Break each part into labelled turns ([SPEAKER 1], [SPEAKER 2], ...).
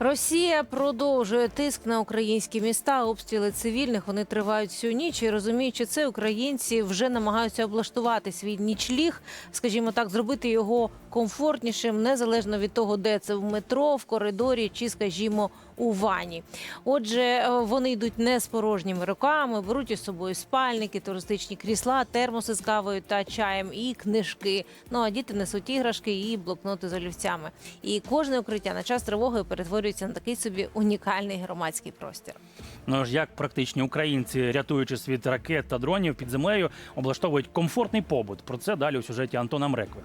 [SPEAKER 1] Росія продовжує тиск на українські міста. Обстріли цивільних вони тривають всю ніч. І розуміючи це, українці вже намагаються облаштувати свій нічліг, скажімо так, зробити його комфортнішим, незалежно від того, де це в метро, в коридорі чи, скажімо, у вані. Отже, е, вони йдуть не з порожніми руками, беруть із собою спальники, туристичні крісла, термоси з кавою та чаєм і книжки. Ну а діти несуть іграшки і блокноти з олівцями. І кожне укриття на час тривоги перетворюється на такий собі унікальний громадський простір.
[SPEAKER 2] Ну ж як практичні українці, рятуючись від ракет та дронів під землею, облаштовують комфортний побут. Про це далі у сюжеті Антона Мрекви.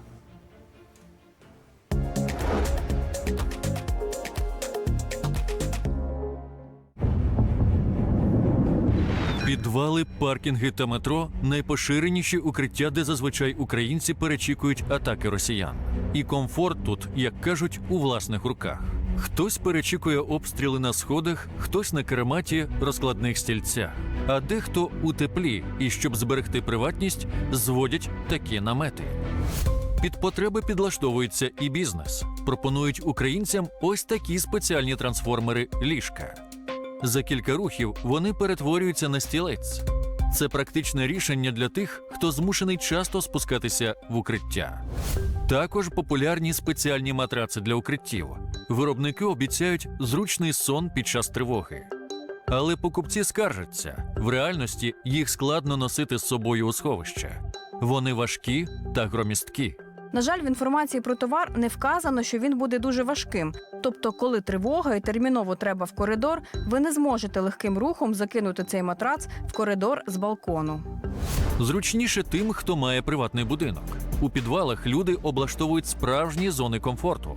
[SPEAKER 3] Підвали, паркінги та метро найпоширеніші укриття, де зазвичай українці перечікують атаки росіян. І комфорт тут, як кажуть, у власних руках. Хтось перечікує обстріли на сходах, хтось на кераматі розкладних стільцях, а дехто у теплі, і щоб зберегти приватність, зводять такі намети. Під потреби підлаштовується і бізнес. Пропонують українцям ось такі спеціальні трансформери ліжка. За кілька рухів вони перетворюються на стілець. Це практичне рішення для тих, хто змушений часто спускатися в укриття. Також популярні спеціальні матраци для укриттів. Виробники обіцяють зручний сон під час тривоги. Але покупці скаржаться в реальності їх складно носити з собою у сховище. Вони важкі та громісткі.
[SPEAKER 4] На жаль, в інформації про товар не вказано, що він буде дуже важким. Тобто, коли тривога і терміново треба в коридор, ви не зможете легким рухом закинути цей матрац в коридор з балкону.
[SPEAKER 3] Зручніше тим, хто має приватний будинок. У підвалах люди облаштовують справжні зони комфорту.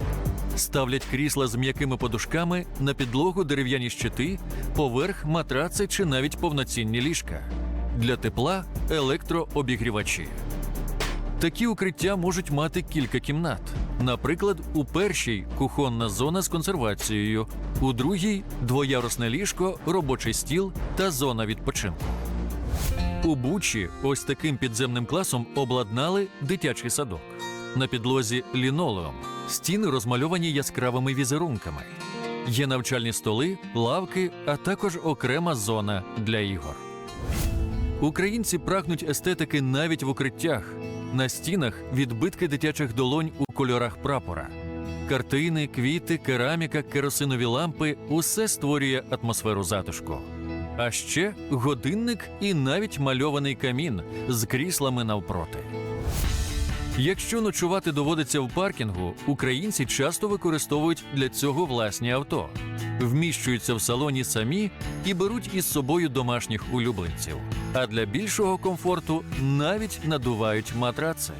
[SPEAKER 3] Ставлять крісла з м'якими подушками на підлогу дерев'яні щити, поверх матраци чи навіть повноцінні ліжка. Для тепла електрообігрівачі. Такі укриття можуть мати кілька кімнат. Наприклад, у першій кухонна зона з консервацією, у другій двоярусне ліжко, робочий стіл та зона відпочинку. У Бучі ось таким підземним класом обладнали дитячий садок. На підлозі лінолеум, стіни розмальовані яскравими візерунками. Є навчальні столи, лавки, а також окрема зона для ігор. Українці прагнуть естетики навіть в укриттях. На стінах відбитки дитячих долонь у кольорах прапора. Картини, квіти, кераміка, керосинові лампи усе створює атмосферу затишку. А ще годинник і навіть мальований камін з кріслами навпроти. Якщо ночувати доводиться в паркінгу, українці часто використовують для цього власні авто, вміщуються в салоні самі і беруть із собою домашніх улюбленців. А для більшого комфорту навіть надувають матраци.